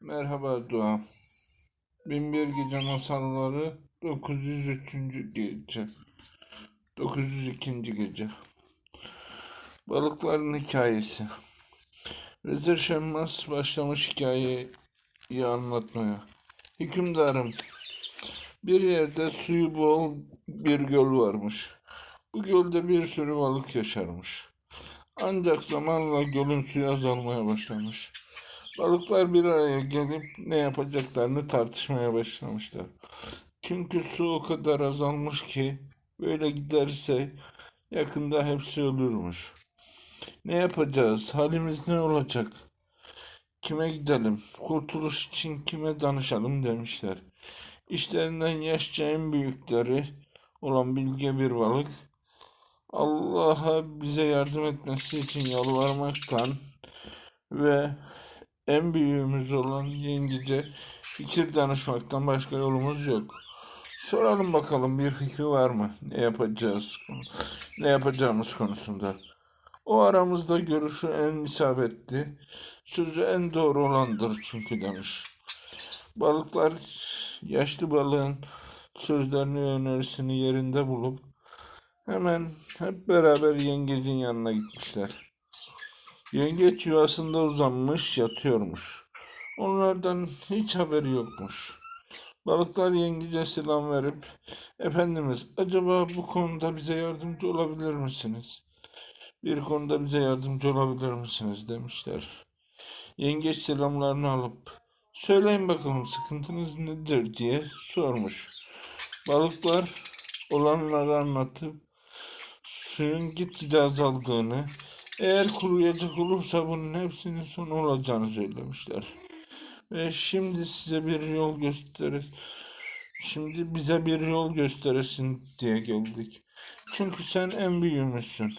Merhaba Dua. Binbir Gece Masalları 903. Gece 902. Gece Balıkların Hikayesi Vezir Şemmas başlamış hikayeyi anlatmaya. Hükümdarım, bir yerde suyu bol bir göl varmış. Bu gölde bir sürü balık yaşarmış. Ancak zamanla gölün suyu azalmaya başlamış. Balıklar bir araya gelip ne yapacaklarını tartışmaya başlamışlar. Çünkü su o kadar azalmış ki böyle giderse yakında hepsi ölürmüş. Ne yapacağız? Halimiz ne olacak? Kime gidelim? Kurtuluş için kime danışalım demişler. İşlerinden yaşça en büyükleri olan bilge bir balık Allah'a bize yardım etmesi için yalvarmaktan ve en büyüğümüz olan yengece fikir danışmaktan başka yolumuz yok. Soralım bakalım bir fikri var mı? Ne yapacağız? Ne yapacağımız konusunda. O aramızda görüşü en isabetli, sözü en doğru olandır çünkü demiş. Balıklar yaşlı balığın sözlerini önerisini yerinde bulup hemen hep beraber yengecin yanına gitmişler. Yengeç yuvasında uzanmış yatıyormuş. Onlardan hiç haberi yokmuş. Balıklar yengece selam verip Efendimiz acaba bu konuda bize yardımcı olabilir misiniz? Bir konuda bize yardımcı olabilir misiniz demişler. Yengeç selamlarını alıp söyleyin bakalım sıkıntınız nedir diye sormuş. Balıklar olanları anlatıp suyun gitgide azaldığını, eğer kuruyacak olursa bunun hepsinin sonu olacağını söylemişler. Ve şimdi size bir yol gösterir. Şimdi bize bir yol gösteresin diye geldik. Çünkü sen en büyüğümüzsün.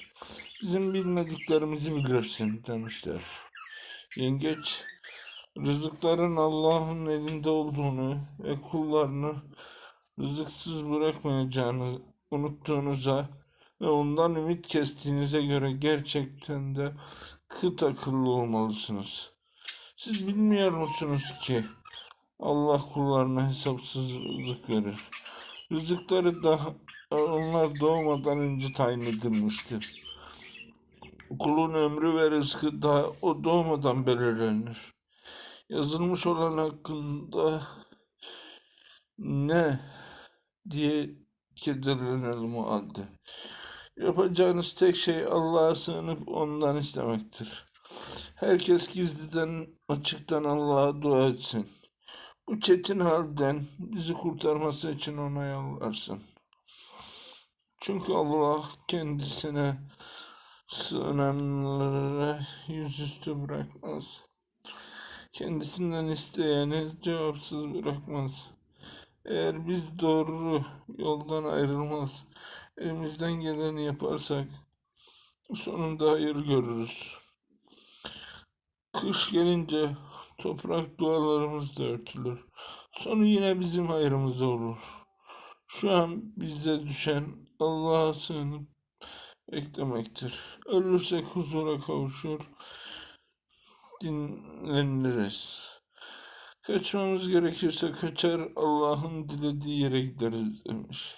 Bizim bilmediklerimizi bilirsin demişler. Yengeç rızıkların Allah'ın elinde olduğunu ve kullarını rızıksız bırakmayacağını unuttuğunuza ve ondan ümit kestiğinize göre gerçekten de kıt akıllı olmalısınız. Siz bilmiyor musunuz ki Allah kullarına hesapsız rızık verir. Rızıkları da onlar doğmadan önce tayin edilmiştir. Kulun ömrü ve rızkı da o doğmadan belirlenir. Yazılmış olan hakkında ne diye kederlenelim o halde. Yapacağınız tek şey Allah'a sığınıp ondan istemektir. Herkes gizliden açıktan Allah'a dua etsin. Bu çetin halden bizi kurtarması için ona yalvarsın. Çünkü Allah kendisine sığınanlara yüzüstü bırakmaz. Kendisinden isteyeni cevapsız bırakmaz. Eğer biz doğru yoldan ayrılmaz, elimizden geleni yaparsak sonunda hayır görürüz. Kış gelince toprak dualarımız da örtülür. Sonu yine bizim hayrımıza olur. Şu an bize düşen Allah'a sığınıp beklemektir. Ölürsek huzura kavuşur, dinleniriz. Kaçmamız gerekirse kaçar Allah'ın dilediği yere gideriz demiş.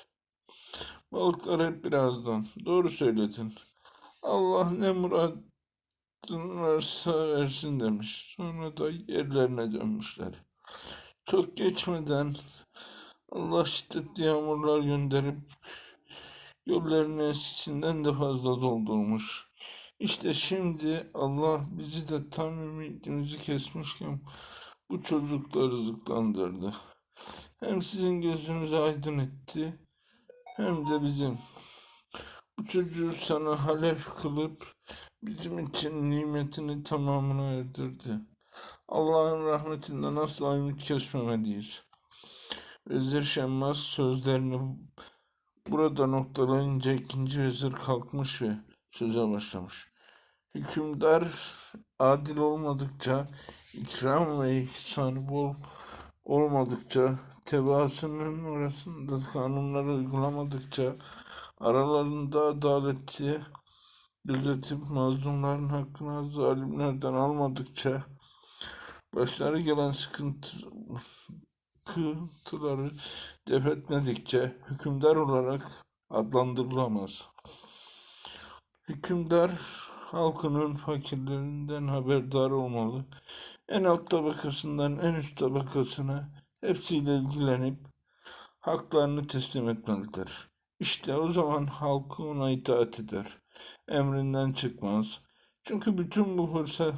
Balıklar hep birazdan. Doğru söyledin. Allah ne muradın varsa versin demiş. Sonra da yerlerine dönmüşler. Çok geçmeden Allah şiddetli yağmurlar gönderip göllerini eskisinden de fazla doldurmuş. İşte şimdi Allah bizi de tam ümidimizi kesmişken bu çocukla rızıklandırdı. Hem sizin gözünüzü aydın etti hem de bizim. Bu çocuğu sana halef kılıp bizim için nimetini tamamına erdirdi. Allah'ın rahmetinden asla ümit kesmemeliyiz. Vezir Şemmas sözlerini burada noktalayınca ikinci vezir kalkmış ve söze başlamış. Hükümdar adil olmadıkça, ikram ve ihsanı bol olmadıkça, tebaasının arasında kanunları uygulamadıkça, aralarında adaleti gözetip mazlumların hakkını zalimlerden almadıkça, başları gelen sıkıntı, sıkıntıları def etmedikçe hükümdar olarak adlandırılamaz. Hükümdar halkının fakirlerinden haberdar olmalı. En alt tabakasından en üst tabakasına hepsiyle ilgilenip haklarını teslim etmelidir. İşte o zaman halkı ona itaat eder. Emrinden çıkmaz. Çünkü bütün bu hırsa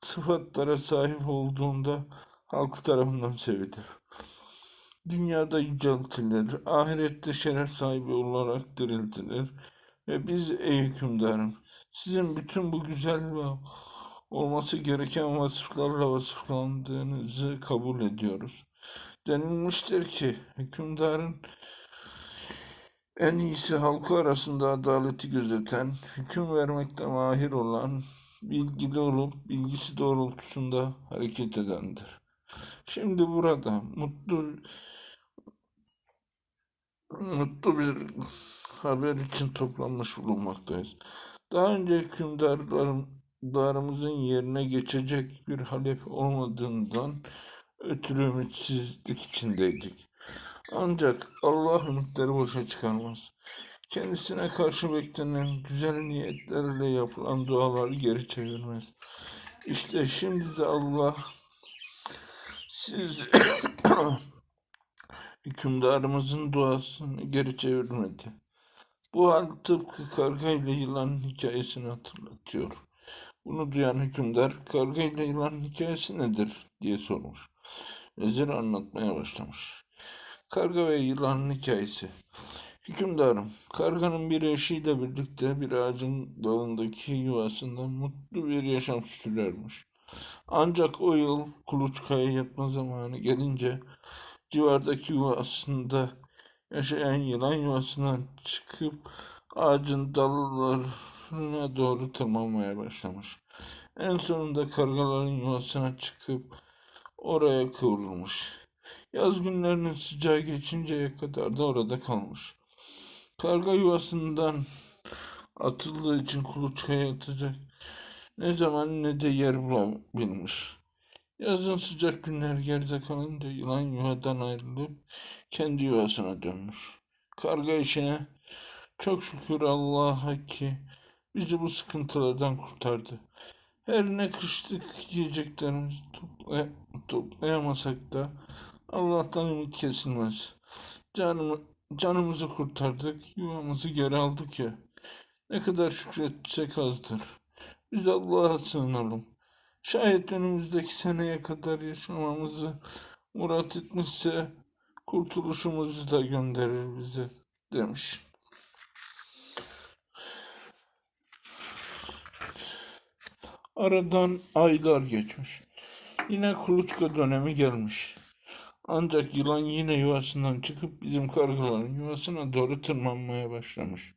sıfatlara sahip olduğunda halkı tarafından sevilir. Dünyada yüceltilir, ahirette şeref sahibi olarak diriltilir. Ve biz ey hükümdarım, sizin bütün bu güzel ve olması gereken vasıflarla vasıflandığınızı kabul ediyoruz. Denilmiştir ki hükümdarın en iyisi halkı arasında adaleti gözeten, hüküm vermekte mahir olan, bilgili olup bilgisi doğrultusunda hareket edendir. Şimdi burada mutlu mutlu bir haber için toplanmış bulunmaktayız. Daha önce hükümdarlarımızın yerine geçecek bir halef olmadığından ötürü ümitsizlik içindeydik. Ancak Allah ümitleri boşa çıkarmaz. Kendisine karşı beklenen güzel niyetlerle yapılan duaları geri çevirmez. İşte şimdi de Allah siz hükümdarımızın duasını geri çevirmedi. Bu hal tıpkı karga ile yılan hikayesini hatırlatıyor. Bunu duyan hükümdar karga ile yılan hikayesi nedir diye sormuş. Vezir anlatmaya başlamış. Karga ve yılanın hikayesi. Hükümdarım, karganın bir eşiyle birlikte bir ağacın dalındaki yuvasında mutlu bir yaşam sürermiş. Ancak o yıl kuluçkaya yatma zamanı gelince civardaki yuvasında yaşayan yılan yuvasından çıkıp ağacın dallarına doğru tırmanmaya başlamış. En sonunda kargaların yuvasına çıkıp oraya kıvrılmış. Yaz günlerinin sıcağı geçinceye kadar da orada kalmış. Karga yuvasından atıldığı için kuluçkaya yatacak ne zaman ne de yer bulabilmiş. Yazın sıcak günler geride kalınca yılan yuvadan ayrılıp kendi yuvasına dönmüş. Karga işine çok şükür Allah'a ki bizi bu sıkıntılardan kurtardı. Her ne kışlık yiyeceklerimizi toplay toplayamasak da Allah'tan ümit kesilmez. Canımı, canımızı kurtardık, yuvamızı geri aldık ya. Ne kadar şükretsek azdır. Biz Allah'a sığınalım. Şayet önümüzdeki seneye kadar yaşamamızı murat etmişse kurtuluşumuzu da gönderir bize demiş. Aradan aylar geçmiş. Yine kuluçka dönemi gelmiş. Ancak yılan yine yuvasından çıkıp bizim kargaların yuvasına doğru tırmanmaya başlamış.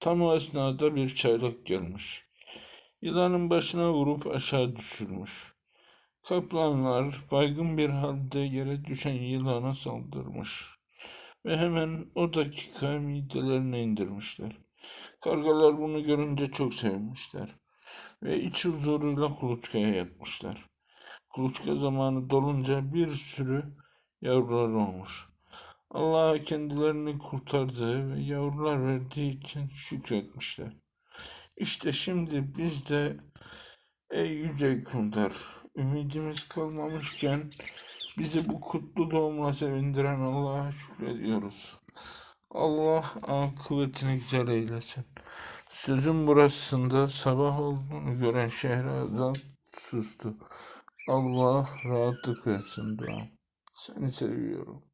Tam o esnada bir çaylak gelmiş. Yılanın başına vurup aşağı düşürmüş. Kaplanlar baygın bir halde yere düşen yılana saldırmış ve hemen o dakika midelerine indirmişler. Kargalar bunu görünce çok sevmişler ve iç huzuruyla kuluçkaya yatmışlar. Kuluçka zamanı dolunca bir sürü yavrular olmuş. Allah'a kendilerini kurtardığı ve yavrular verdiği için şükretmişler. İşte şimdi biz de ey yüce hükümdar ümidimiz kalmamışken bizi bu kutlu doğumla sevindiren Allah'a şükrediyoruz. Allah akıbetini güzel eylesin. Sözün burasında sabah olduğunu gören Şehrazat sustu. Allah rahatlık versin dua. Seni seviyorum.